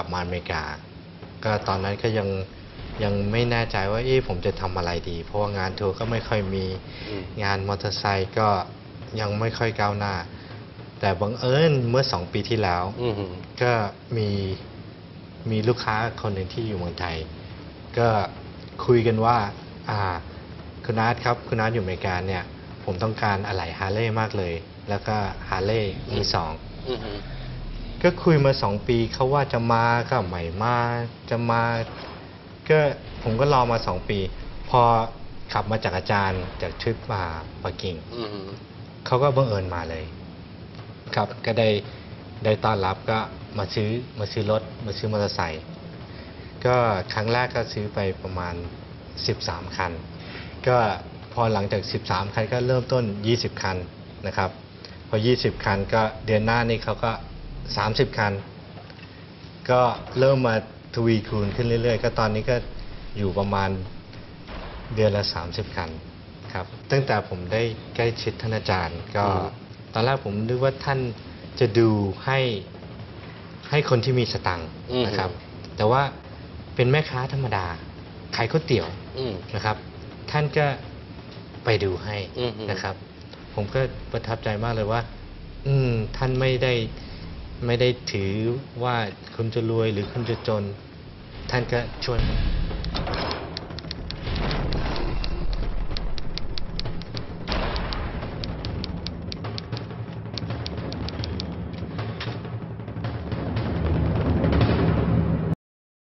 ลับมาอเมริกา ก็ตอนนั้นก็ยังยังไม่แน่ใจว่าเอ๊ะผมจะทำอะไรดี เพราะว่างานทัวร์ก็ไม่ค่อยมีอืมงานมอเตอร์ไซค์ก็ยังไม่ค่อยก้าวหน้า แต่บังเอิญเมื่อสองปีที่แล้วอืมฮึก็มีมีลูกค้าคนหนึ่งที่อยู่เมืองไทย ก็คุยกันว่า อ่า คุณอาร์ตครับ คุณอาร์ตอยู่อเมริกาเนี่ย ผมต้องการอะไหล่ฮาร์เลย์มากเลย แล้วก็ฮาร์เลย์มือสองอืมฮึ ก็คุยมาสองปีเขาว่าจะมาก็ไม่มาจะมาก็ผมก็รอมาสองปี พอขับมาจากอาจารย์จากทริปมาปักกิ่งอืมฮึเขาก็บังเอิญมาเลย ครับก็ได้ได้ต้อนรับก็มาซื้อมาซื้อรถมาซื้อมอเตอร์ไซค์ก็ครั้งแรกก็ซื้อไปประมาณ 13 คัน ก็พอหลังจาก 13 คันก็เริ่มต้น 20 คันนะครับ พอ 20 คันก็เดือนหน้านี่เขาก็ 30 คัน ก็เริ่มมาทวีคูณขึ้นเรื่อย ๆ ก็ตอนนี้ก็อยู่ประมาณเดือนละ 30 คันครับ ตั้งแต่ผมได้ใกล้ชิดท่านอาจารย์ ก็อืมตอนแรกผมนึกว่าท่านจะดูให้ให้คนที่มีสตังค์อืมนะครับ แต่ว่าเป็นแม่ค้าธรรมดาขายก๋วยเตี๋ยวอืมนะครับ ท่านก็ไปดูให้อืมนะครับ ผมก็ประทับใจมากเลยว่า อืมท่านไม่ได้ ไม่ได้ถือว่าคุณจะรวยหรือคุณจะจน ท่านก็ช่วย